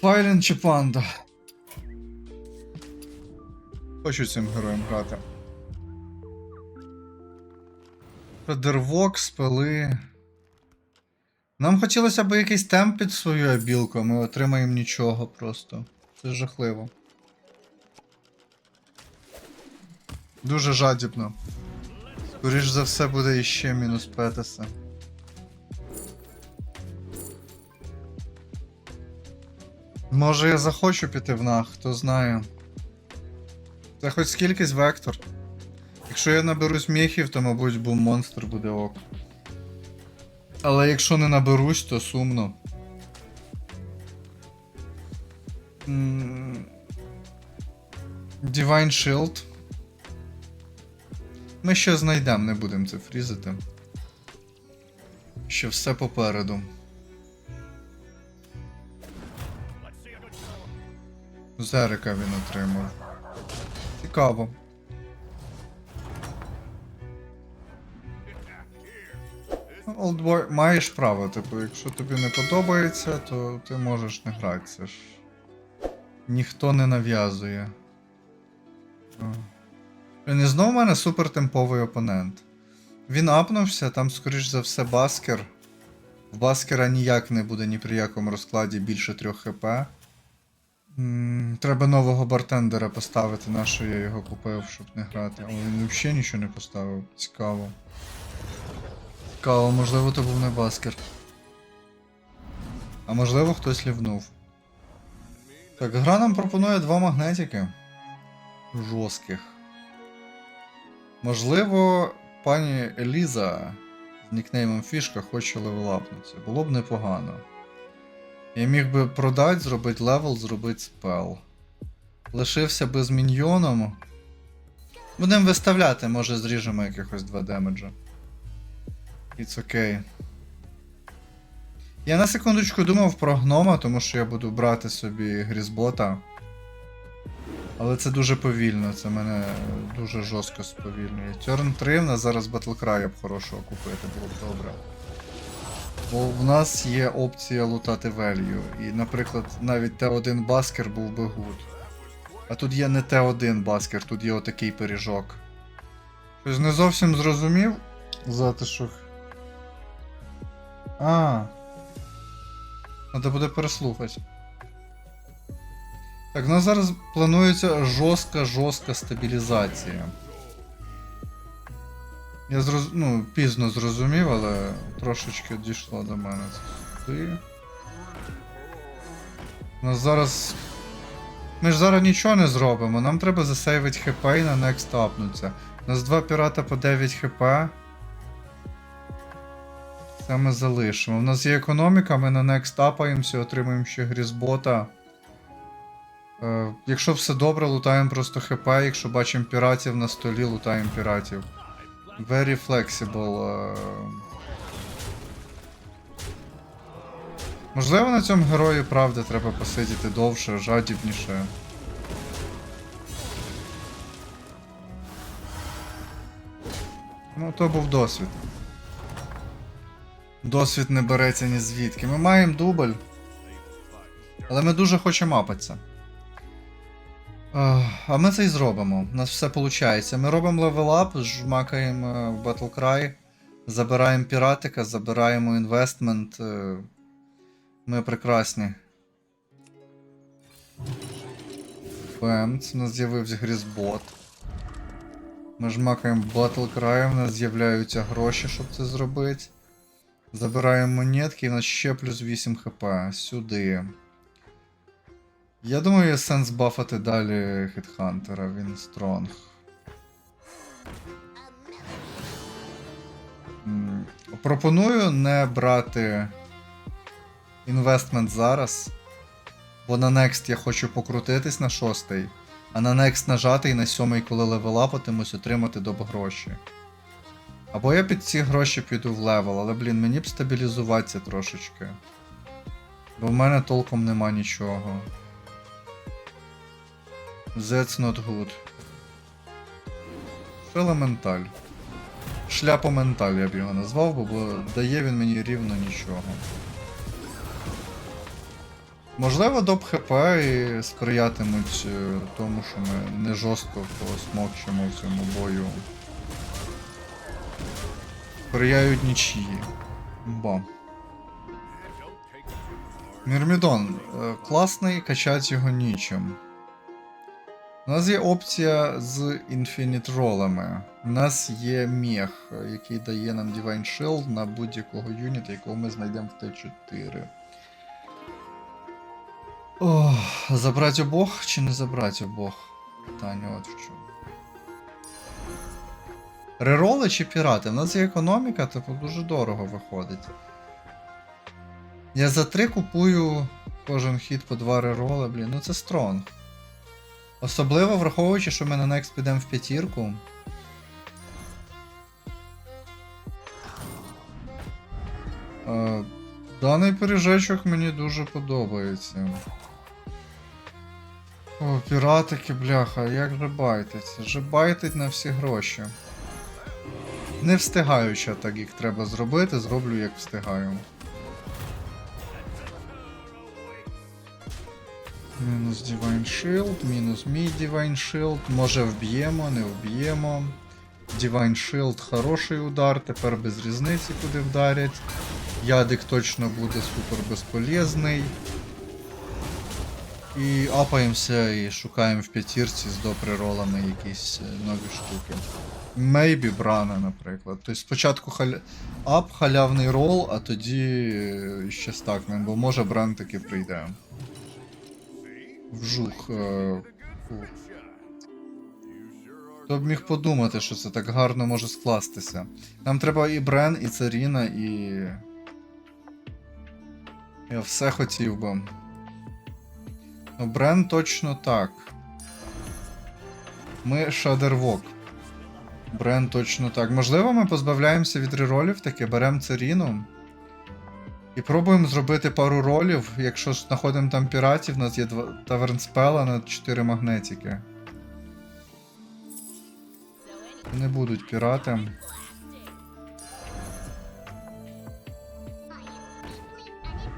Файлен чи панда? Хочу цим героєм грати. Федервок, спили. Нам хотілося б якийсь темп під свою абілку, а ми отримаємо нічого просто. Це жахливо. Дуже жадібно. Скоріш за все буде іще мінус Петеса. Може я захочу піти в нах, хто знає. Це хоч скількись вектор. Якщо я наберусь міхів, то, мабуть, бум монстр буде ок. Але якщо не наберусь, то сумно. Divine Shield. Ми ще знайдемо, не будемо це фрізити. Ще все попереду. Зерика він отримав. Цікаво. Олдбой, маєш право, типу, якщо тобі не подобається, то ти можеш не грати. Це ж. Ніхто не нав'язує. Блін, І знову в мене супертемповий опонент. Він апнувся, там, скоріш за все, баскер. В баскера ніяк не буде ні при якому розкладі більше 3 хп. Треба нового бартендера поставити, на що я його купив, щоб не грати. Але він взагалі нічого не поставив. Цікаво. Цікаво, можливо, то був не баскер. А можливо, хтось лівнув. Так, гра нам пропонує два магнетики. Жорстких. Можливо, пані Еліза з нікнеймом Фішка хоче левелапнутися. Було б непогано. Я міг би продати, зробити левел, зробити спел. Лишився би з міньйоном. Будемо виставляти, може зріжемо якихось два демеджа. It's okay. Я на секундочку думав про гнома, тому що я буду брати собі грізбота. Але це дуже повільно, це мене дуже жорстко сповільнює. Turn 3 в нас зараз Battlecry б хорошого купити, було б добре. Бо в нас є опція лутати value. І, наприклад, навіть Т1 баскер був би гуд. А тут є не Т1 баскер, тут є отакий пиріжок. Щось не зовсім зрозумів затишок. А. Треба буде переслухати. Так, у нас зараз планується жорстка жорстка стабілізація. Я зроз... ну, пізно зрозумів, але трошечки дійшло до мене. Сюди. У нас зараз. Ми ж зараз нічого не зробимо, нам треба засейвити хп і на next апнуться. У нас два пірата по 9 хп. Це ми залишимо. У нас є економіка, ми на next апаємося, отримуємо ще грізбота. Е, якщо все добре, лутаємо просто хп, якщо бачимо піратів на столі, лутаємо піратів. Very flexible. е. Можливо, на цьому герої правда треба посидіти довше, жадібніше. Ну, то був досвід. Досвід не береться ні звідки. Ми маємо дубль. Але ми дуже хочемо апатися. А ми це і зробимо. У нас все виходить. Ми робимо левелап, жмакаємо е, в Battlecry, забираємо піратика, забираємо інвестмент. Ми прекрасні. Бемц, у нас з'явився грізбот. Ми жмакаємо Battlecry, у нас з'являються гроші, щоб це зробити. Забираємо монетки, і у нас ще плюс 8 хп. Сюди. Я думаю, є сенс бафати далі Хітхантера, він стронг. Пропоную не брати інвестмент зараз. Бо на Next я хочу покрутитись на шостий, а на Next нажати і на сьомий, коли левелапатимусь, отримати доп гроші. Або я під ці гроші піду в левел, але блін, мені б стабілізуватися трошечки. Бо в мене толком нема нічого. That's not good. Елементаль. Шляпоменталь я б його назвав, бо дає він мені рівно нічого. Можливо, доп ХП і сприятимуть е, тому, що ми не жорстко посмокчемо в цьому бою. Сприяють нічиї. Бо. Мірмідон. е, Класний, качать його нічим. У нас є опція з інфініт ролами. У нас є мех, який дає нам Divine Shield на будь-якого юніта, якого ми знайдемо в Т4. Ох, забрати обох чи не забрати обох? Питання от в чому. Рероли чи пірати? У нас є економіка, типу дуже дорого виходить. Я за три купую кожен хід по два рероли, блін, ну це стронг. Особливо враховуючи, що ми на Next підемо в п'ятірку. Е, Даний пиріжечок мені дуже подобається. О, піратики, бляха, як же байтиться? Же байтить на всі гроші. Не встигаючи так їх треба зробити, зроблю як встигаю. Мінус Divine Shield, мінус мій Divine Shield. Може вб'ємо, не вб'ємо. Divine Shield хороший удар, тепер без різниці куди вдарять. Ядик точно буде супер безполезний. І апаємося і шукаємо в п'ятірці з доприролами якісь е, нові штуки. Maybe брана, наприклад. Тобто спочатку халя... ап, халявний рол, а тоді ще стакнем, бо може бран таки прийде. Вжух. Е... Хто б міг подумати, що це так гарно може скластися. Нам треба і Брен, і Царіна, і. Я все хотів би. Ну, Брен точно так. Ми Шадервок. Брен точно так. Можливо, ми позбавляємося від реролів, таки беремо Царіну. І пробуємо зробити пару ролів. Якщо ж знаходимо там піратів, у нас є тавернспела на 4 магнетики. Не будуть пірати.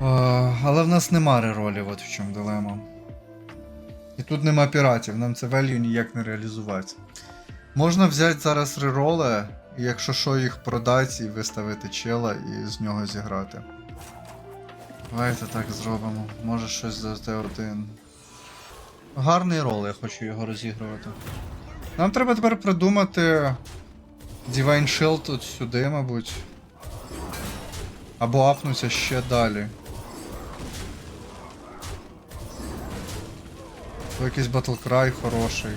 А, але в нас нема реролів, от в чому дилема. І тут нема піратів, нам це велью ніяк не реалізувати. Можна взяти зараз рероли, і якщо що, їх продати і виставити чела і з нього зіграти. Давайте так зробимо. Може щось за Т1. Гарний рол, я хочу його розігрувати. Нам треба тепер придумати Divine Shield от сюди, мабуть. Або апнуться ще далі. Або якийсь Battlecry хороший.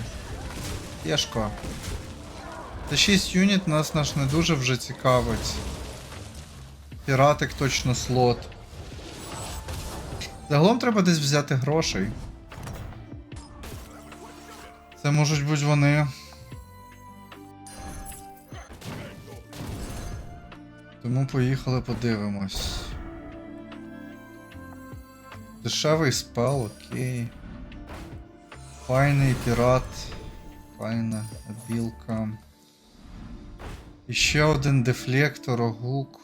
Єшко. Т6 юніт нас наш не дуже вже цікавить. Піратик точно слот. Загалом треба десь взяти грошей. Це можуть бути вони. Тому поїхали подивимось. Дешевий спел, окей. Файний пірат. Файна білка. І ще один дефлектор, огук.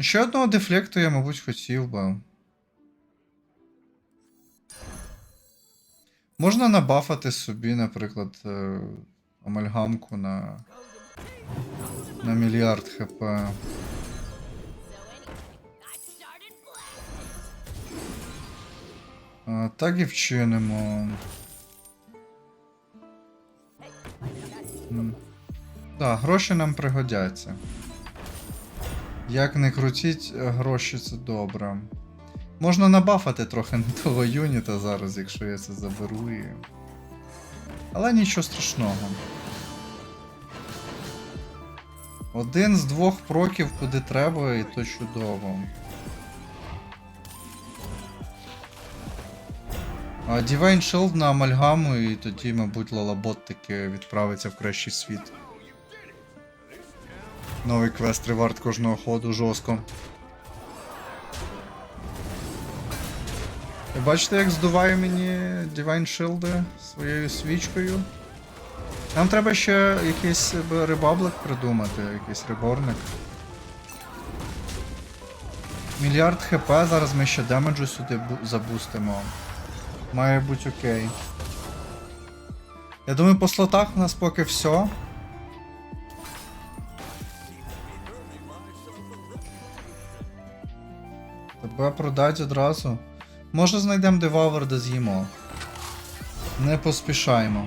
Ще одного дефлекту я, мабуть, хотів би. Можна набафати собі, наприклад, е, амальгамку на. на мільярд хп. А, так і вчинимо. Да, гроші нам пригодяться. Як не крутіть, гроші це добре. Можна набафати трохи не того юніта зараз, якщо я це заберу. Але нічого страшного. Один з двох проків куди треба, і то чудово. А Divine Shield на амальгаму, і тоді, мабуть, Лалабот таки відправиться в кращий світ. Новий квест ревард кожного ходу жорстко. Бачите, як здуває мені Divine Shield своєю свічкою? Нам треба ще якийсь б, рибаблик придумати, якийсь реборник. Мільярд хп, зараз ми ще демеджу сюди забустимо. Має бути окей. Я думаю, по слотах у нас поки все. Тебе продать одразу. Може знайдемо девавер, де з'їмо. Не поспішаймо.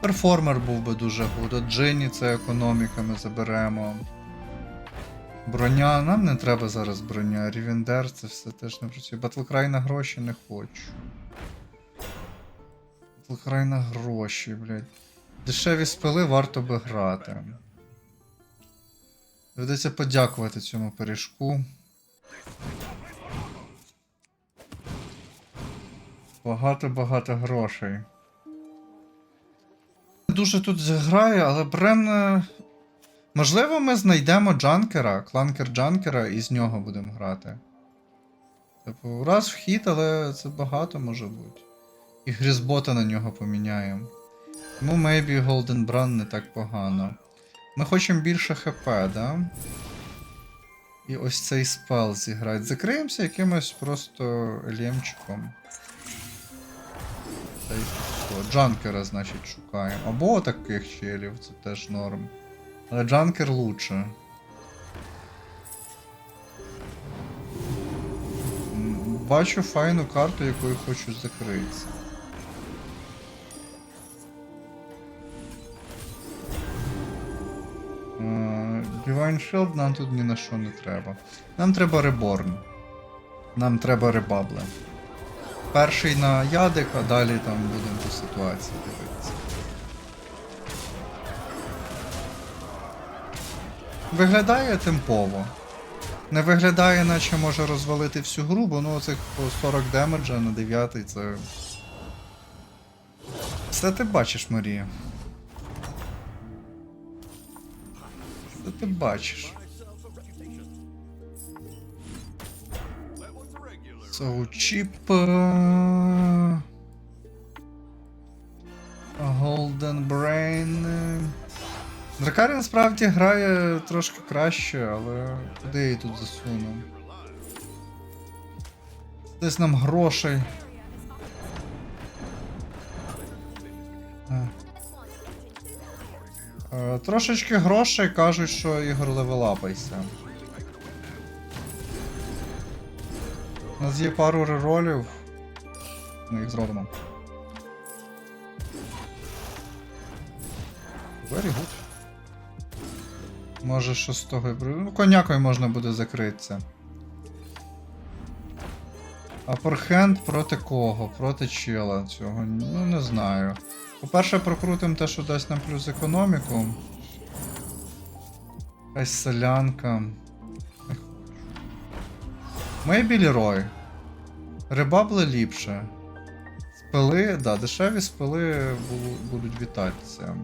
Перформер був би дуже гуд. Джинні це економіка, ми заберемо. Броня, нам не треба зараз броня. Рівендер це все теж не працює. Батлкрай на гроші не хочу. Батлкрай на гроші, блядь. Дешеві спили варто би грати. Доведеться подякувати цьому пиріжку. Багато-багато грошей. Дуже тут зіграє, але Брен. е, Можливо, ми знайдемо джанкера, кланкер джанкера, і з нього будемо грати. Типу, раз вхід, але це багато може бути. І грізбота на нього поміняємо. Тому maybe Golden Brand не так погано. Ми хочемо більше ХП, да? І ось цей спел зіграти. Закриємося якимось просто лємчиком. Що, Джанкера, значить, шукаємо. Або таких челів, це теж норм. Але Джанкер лучше. Бачу файну карту, якою хочу закритися. Е, Divine Shield нам тут ні на що не треба. Нам треба Reborn. Нам треба ребабле. Перший на ядик, а далі там будемо по ситуації дивитися. Виглядає темпово. Не виглядає, наче може розвалити всю гру, бо ну оцих по 40 демеджа на 9 це. Все ти бачиш, Марія. Все ти бачиш. Cheap. е, Golden Brain. Дракарі насправді грає трошки краще, але куди її тут засуну? Десь нам грошей. Е. Е, Трошечки грошей кажуть, що Ігор левелапайся. Нас є пару реролів. Ми їх зробимо. Very good. Може шостого. Ну, конякою можна буде закритися. А проти кого? Проти чела цього. Ну не знаю. По-перше, прокрутимо те, що дасть нам плюс економіку. Якась селянка. Мейбі Лерой. Рибабли ліпше. Спили, да, дешеві спили будуть вітатися.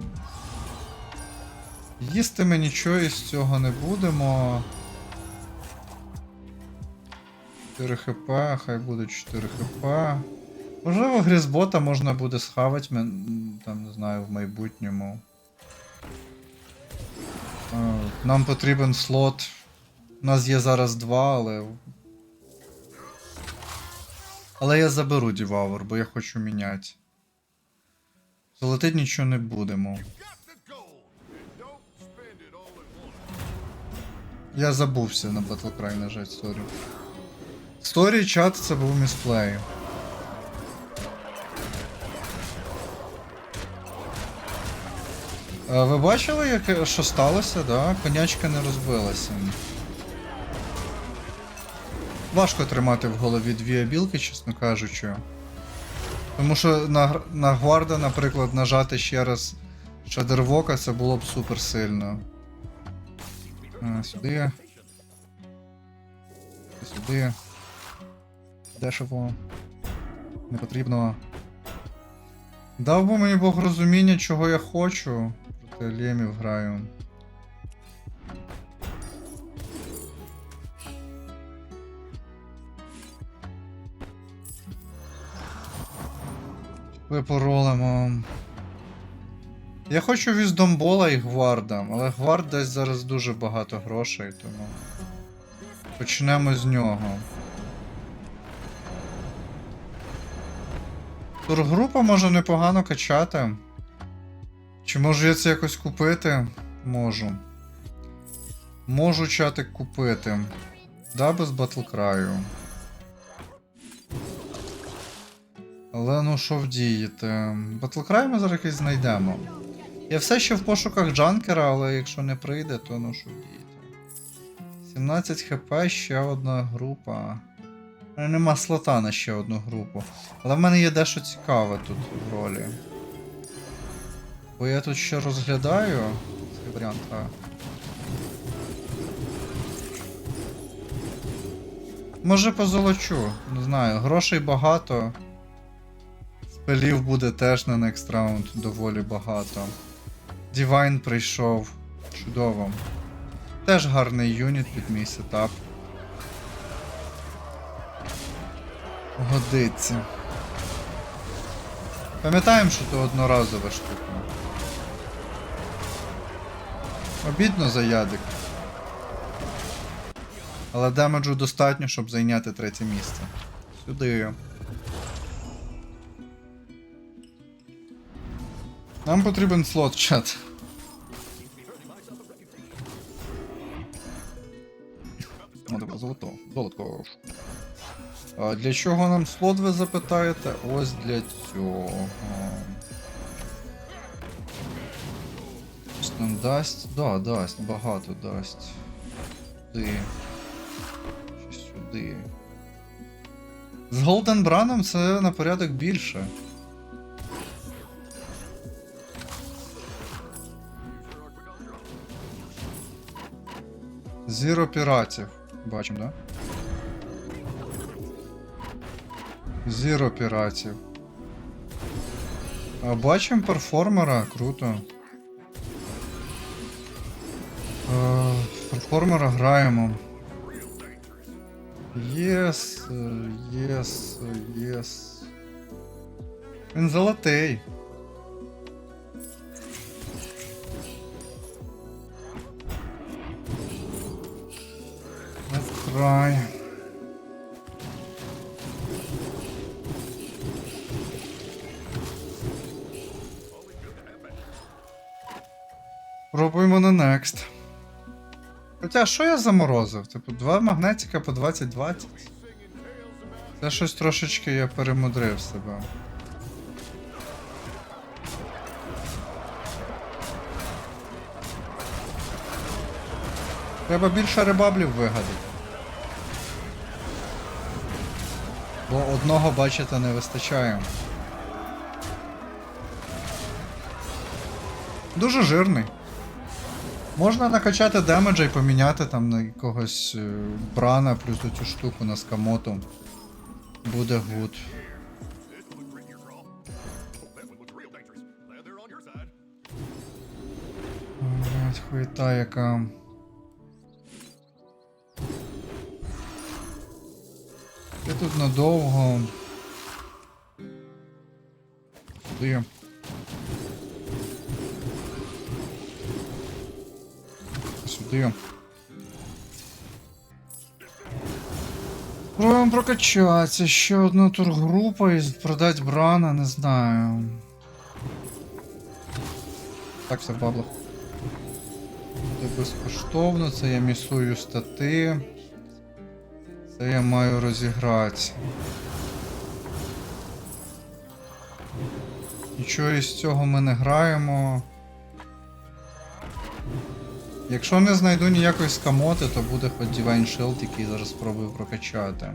Їсти ми нічого із цього не будемо. 4 хп, хай буде 4 хп. Можливо, грізбота можна буде схавати, там, не знаю, в майбутньому. Е, Нам потрібен слот. У нас є зараз два, але. Але я заберу Дівавр, бо я хочу міняти. Золотить нічого не будемо. Я забувся на Battlecry нажать, сорі. Сторі чат це був місплей. Е, Ви бачили, як, що сталося, да? Конячка не розбилася. Важко тримати в голові дві абілки, чесно кажучи. Тому що на, на Гварда, наприклад, нажати ще раз Шадервока це було б супер сильно. А, сюди. Сюди. Дешево. Не потрібно. Дав би мені Бог розуміння, чого я хочу. Проти лемів граю. Випоролимо. Я хочу віздомбола і гварда, але гвард дасть зараз дуже багато грошей, тому. Почнемо з нього. Тургрупа може непогано качати. Чи можу я це якось купити? Можу. Можу чатик купити. Да, без батлкраю. Але ну що вдіяти? Батлкрай ми зараз якийсь знайдемо. Я все ще в пошуках джанкера, але якщо не прийде, то ну що вдіяти. 17 хп, ще одна група. У мене Нема слота на ще одну групу. Але в мене є дещо цікаве тут в ролі. Бо я тут ще розглядаю цей варіант. А. Може позолочу, не знаю, грошей багато. Спелів буде теж на next раунд доволі багато. Divine прийшов. Чудово. Теж гарний юніт під мій сетап. Годиться. Пам'ятаємо, що то одноразова штука. Обідно за ядик. Але демеджу достатньо, щоб зайняти третє місце. Сюди. Нам потрібен слот, чат. Ну, добре, золото. А для чого нам слот ви запитаєте? Ось для цього. Щось нам дасть? Да, дасть, багато дасть. Сюди. Сюди. З Голден Браном це на порядок більше. Зіро піратів. Бачимо, да? Зіро піратів. А бачимо перформера, круто. Е, перформера граємо. Єс, єс, єс. Він золотий. Край. Пробуємо на next. Хоча, що я заморозив? Типу, два магнетика по 20-20. Це щось трошечки я перемудрив себе. Треба більше рибаблів вигадати. Бо одного, бачите, не вистачає. Дуже жирний. Можна накачати демеджа і поміняти там на якогось е, брана плюс цю штуку на скамоту. Буде гуд. Хуєта яка. Тут надовго. Сюди. Сюди. Пробуємо прокачатися. Ще одна тургрупа і продать Брана, не знаю. Так, все в баблах. Це безкоштовно, це я місую стати. Це я маю розіграти. Нічого із цього ми не граємо. Якщо не знайду ніякої скамоти, то буде хоч Divine Shield, який зараз спробую прокачати.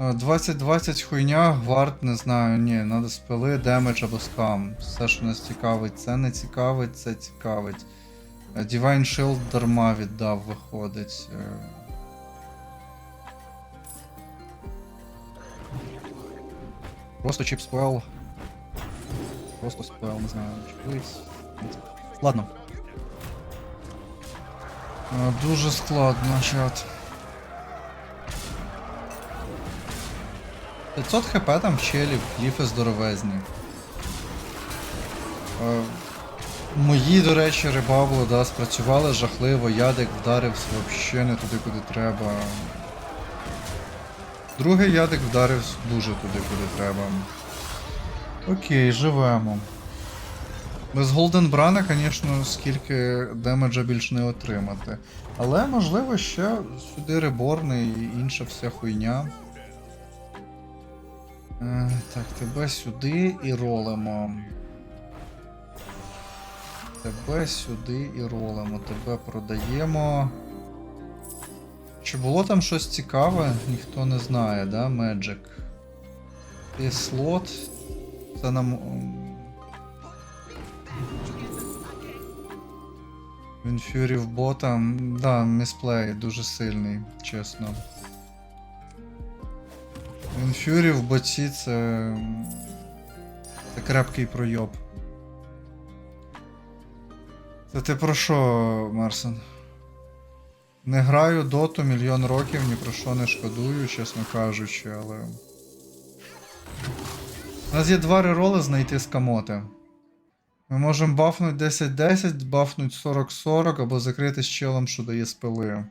Е, 20-20 хуйня, гвард, не знаю, ні, надо спили, демедж або скам. Все, що нас цікавить, це не цікавить, це цікавить. Е, Divine Shield дарма віддав, виходить. Просто чип спел. Просто спел, не знаю, чиплись. Ладно. А, Дуже складно, чат. 500 хп там челів, кліфи здоровезні. Е, Мої, до речі, рибабло, да, спрацювали жахливо, ядик вдарився взагалі не туди, куди треба. Другий ядик вдарився дуже туди, куди треба. Окей, живемо. Без Голден Брана, звісно, скільки демеджа більш не отримати. Але можливо ще сюди реборни і інша вся хуйня. Е, так, тебе сюди і ролимо. Тебе сюди і ролимо. Тебе продаємо. Чи було там щось цікаве? Ніхто не знає, да, Magic? І слот. Це нам. Він в бота. Да, місплей дуже сильний, чесно. Він Фюрі в боці це. Це крепкий пройоб. Це ти про що, Марсен? Не граю доту мільйон років, ні про що не шкодую, чесно кажучи, але. У нас є два рероли знайти з камоти. Ми можемо бафнуть 10-10, бафнуть 40-40 або закрити з челом, що дає спили.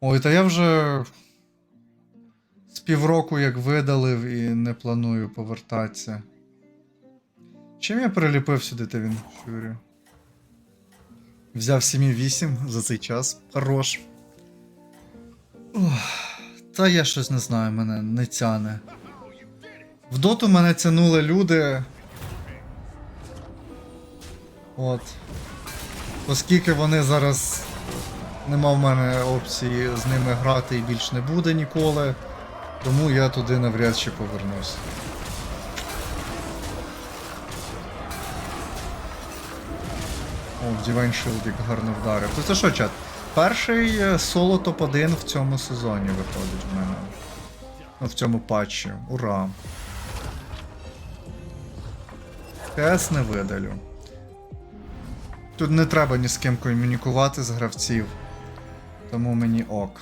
Ой, та я вже з півроку як видалив і не планую повертатися. Чим я приліпив сюди та він Фюрі? Взяв 7,8 за цей час. Хорош. Ох, та я щось не знаю, мене не тяне. В доту мене тянули люди. От. Оскільки вони зараз. Нема в мене опції з ними грати і більш не буде ніколи. Тому я туди навряд чи повернусь. О, Divine Shield як гарно вдарив. Це що, чат? Перший е, соло топ-1 в цьому сезоні виходить в мене. Ну, в цьому патчі. Ура! КС не видалю. Тут не треба ні з ким комунікувати з гравців. Тому мені ок.